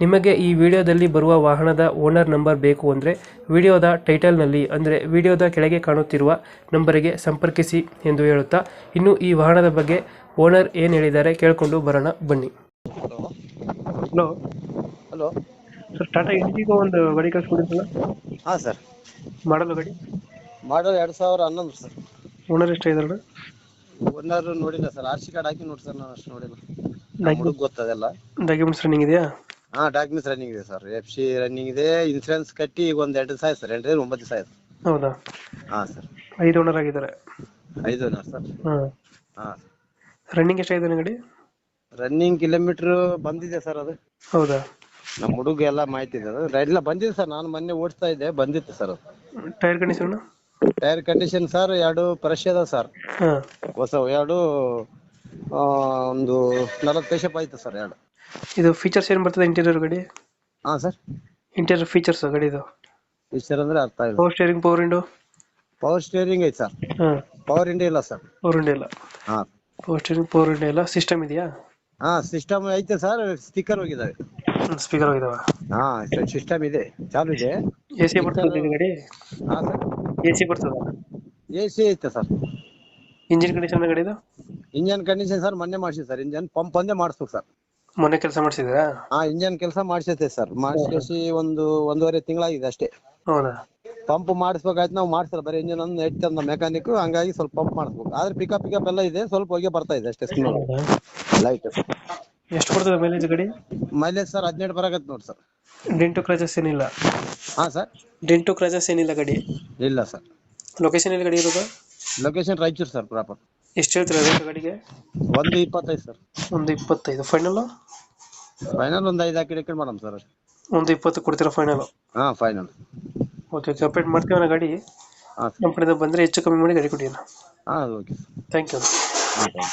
ನಿಮಗೆ ಈ ವಿಡಿಯೋದಲ್ಲಿ ಬರುವ ವಾಹನದ ಓನರ್ ನಂಬರ್ ಬೇಕು ಅಂದರೆ ವಿಡಿಯೋದ ಟೈಟಲ್ನಲ್ಲಿ ಅಂದರೆ ವಿಡಿಯೋದ ಕೆಳಗೆ ಕಾಣುತ್ತಿರುವ ನಂಬರಿಗೆ ಸಂಪರ್ಕಿಸಿ ಎಂದು ಹೇಳುತ್ತಾ ಇನ್ನು ಈ ವಾಹನದ ಬಗ್ಗೆ ಓನರ್ ಏನು ಹೇಳಿದ್ದಾರೆ ಕೇಳಿಕೊಂಡು ಬರೋಣ ಬನ್ನಿ. Hello. Hello. Sir Tata Indigo ಒಂದು ಗಾಡಿ ಕಳಿಸ್ಕೊಡಿದ್ರಲ್ಲ ಹಾಂ ಸರ್. ಮಾಡಲು ಗಾಡಿ? ಮಾಡಲ್ ಎರಡು ಸಾವಿರ ಹನ್ನೊಂದು ಸರ್. ಓನರ್ ಎಷ್ಟಾಗಿದ್ದಾರೆ ಓನರ್ ನೋಡಿಲ್ಲ ಸರ್. ಆರ್ ಸಿ ಕಾರ್ಡ್ ಹಾಕಿ ನೋಡಿ ಸರ್ ನಾನು ಅಷ್ಟು ನೋಡಿಲ್ಲ. ಗೊತ್ತದೆಲ್ಲ. ಡಾಕ್ಯುಮೆಂಟ್ಸ್ ರನ್ನಿಂಗ್ ಇದೆಯಾ? ಹಾಂ ಡಾಕ್ಯುಮೆಂಟ್ಸ್ ರನ್ನಿಂಗ್ ಇದೆ ಸರ್ ಎಫ್ ಸಿ ರನ್ನಿಂಗ್ ಇದೆ ಇನ್ಸೂರೆನ್ಸ್ ಕಟ್ಟಿ ಈಗ ಒಂದ್ ಎರಡು ದಿವಸ ಆಯ್ತು ಸರ್ ಒಂಬತ್ತು ದಿವಸ ಆಯ್ತು ಹೌದಾ? ಹಾ ಸರ್ ಐದು ಓನರ್ ಆಗಿದ್ದಾರೆ. ಐದು ಓನರ್ ಸರ್ ಹಾಂ. ಹಾಂ. ರನ್ನಿಂಗ್ ಎಷ್ಟಾಗಿದೆ ಗಾಡಿ? ರನ್ನಿಂಗ್ ಕಿಲೋಮೀಟರ್ ಬಂದಿದೆ ಸರ್ ಅದು. ಹೌದಾ? ನಮ್ಮ ಹುಡುಗ ಎಲ್ಲ ಮಾಹಿತಿ ಇದೆ ಅದು. ಎಲ್ಲ ಬಂದಿದೆ ಸರ್ ನಾನು ಮೊನ್ನೆ ಓಡಿಸ್ತಾ ಇದ್ದೆ ಬಂದಿತ್ತು ಸರ್ ಅದು. Tyre condition tyre condition sir ಎರಡು ಫ್ರೆಶ್ ಅದ ಸರ್ ಹಾಂ. ಹೊಸ ಎರಡು ಒಂದು ನಲವತ್ತು ಪೇಶಪ್ ಆಯ್ತು ಸರ್ ಎರಡು. ಇದು ಫೀಚರ್ಸ್ ಏನು ಬರ್ತದೆ ಇಂಟೀರಿಯರ್ ಗಾಡಿ? ಹಾಂ ಸರ್. ಇಂಟೀರಿಯರ್ ಫೀಚರ್ಸ್ ಗಾಡಿದು ಫೀಚರ್ ಅಂದ್ರೆ ಅರ್ಥ ಇಲ್ಲ. Power steering power window power steering ಐತೆ ಸರ್. ಹಾಂ. ಪವರ್ ಇಂಡಿಯಾ ಇಲ್ಲ ಸರ್. ಪವರ್ ವಿಂಡೋ ಇಲ್ಲ. ಹಾಂ. ಪವರ್ ಸ್ಟೇರಿಂಗ್ ಪವರ್ ವಿಂಡೋ ಇಲ್ಲ. ಸಿಸ್ಟಮ್ ಇದೆಯಾ? ಹಾಂ ಸಿಸ್ಟಮ್ ಐತೆ ಸರ್. ಸ್ಟಿಕ್ಕರ್ ಹೋಗಿದಾವೆ. ಸ್ಪೀಕರ್ ಹೋಗಿದಾವ. ಹಾ ಸಿಸ್ಟಮ್ ಇದೆ. ಚಾಲು ಇದೆ. ಎ ಸಿ ಬರ್ತದೆ ಇದು ಗಾಡಿ? ಹಾ ಸರ್. ಎ ಸಿ ಬರ್ತದ? ಎ ಸಿ ಐತೆ ಸರ್. ಇಂಜಿನ್ ಕಂಡೀಷನ್ ಗಾಡಿದು ಇಂಜನ್ ಕಂಡೀಷನ್ ಸರ್ ಮೊನ್ನೆ ಮಾಡಿಸಿ ಸರ್. ಇಂಜನ್ ಪಂಪ್ ಒಂದೇ ಮಾಡಿಸ್ಬೇಕು ಸರ್. ಮೊನ್ನೆ ಕೆಲಸ ಮಾಡಿಸಿದ್ರಾ ಹಾ ಇಂಜನ್ ಕೆಲಸ ಮಾಡಿಸೈತೆ ಸರ್. ಮಾಡಿಸಿ ಒಂದು ಒಂದೂವರೆ ತಿಂಗಳಾಗಿದೆ ಅಷ್ಟೇ. ಹೌದಾ? ಪಂಪ್ ಮಾಡಿಸ್ಬೇಕಾಯ್ತು ನಾವು ಮಾಡ್ಸಲ್ಲ. ಬರೀ ಇಂಜನ್ ಒಂದು ನೆಟ್ ಮೆಕ್ಯಾನಿಕ್ ಹಂಗಾಗಿ ಸ್ವಲ್ಪ ಪಂಪ್ ಮಾಡಿಸ್ಬೇಕು. ಆದ್ರೆ ಪಿಕಪ್ ಪಿಕಪ್ ಎಲ್ಲ ಇದೆ ಸ್ವಲ್ಪ ಹೋಗಿ ಬರ್ತಾ ಇದೆ ಅಷ್ಟೇ ಲೈಟ್ ಎಷ್ಟು ಕೊಡ್ತದೆ ಮೈಲೇಜ್ ಗಾಡಿ? ಮೈಲೇಜ್ ಸರ್ ಹದಿನೆಂಟು ಬರಾಕತ್ ನೋಡಿ ಸರ್. ಡೆಂಟು ಕ್ರಾಚಸ್ ಏನಿಲ್ಲ? ಹಾ ಸರ್. ಡೆಂಟು ಕ್ರಾಚಸ್ ಏನಿಲ್ಲ ಗಡಿ? ಇಲ್ಲ ಸರ್. ಲೊಕೇಶನ್ ಎಲ್ಲಿ ಗಡಿ ಇರೋದು? ಲೊಕೇಶನ್ ರಾಯಚೂರು ಸರ್ ಪ್ರಾಪರ್ ಎಷ್ಟು ಹೇಳ್ತೀರಾ ರೇಟ್ ಗಾಡಿಗೆ? ಒಂದು ಇಪ್ಪತ್ತೈದು ಸರ್. ಒಂದು ಇಪ್ಪತ್ತೈದು. ಫೈನಲ್ ಫೈನಲ್ ಒಂದು ಐದು ಹಾಕಿ ಡಿಕೆಂಡ್ ಮಾಡೋಣ ಸರ್. ಒಂದು ಇಪ್ಪತ್ತು ಕೊಡ್ತೀರಾ ಫೈನಲ್ ಹಾ ಫೈನಲ್ ಓಕೆ ಓಕೆ ಅಪ್ಡೇಟ್ ಮಾಡ್ತೀವಿ ನಾ ಗಾಡಿ. ಹಾ ನಮ್ಮ ಕಡೆಯಿಂದ ಬಂದರೆ ಹೆಚ್ಚು ಕಮ್ಮಿ ಮಾಡಿ ಗಾಡಿ ಕೊಡಿ ಹಾಂ okay thank you okay thank you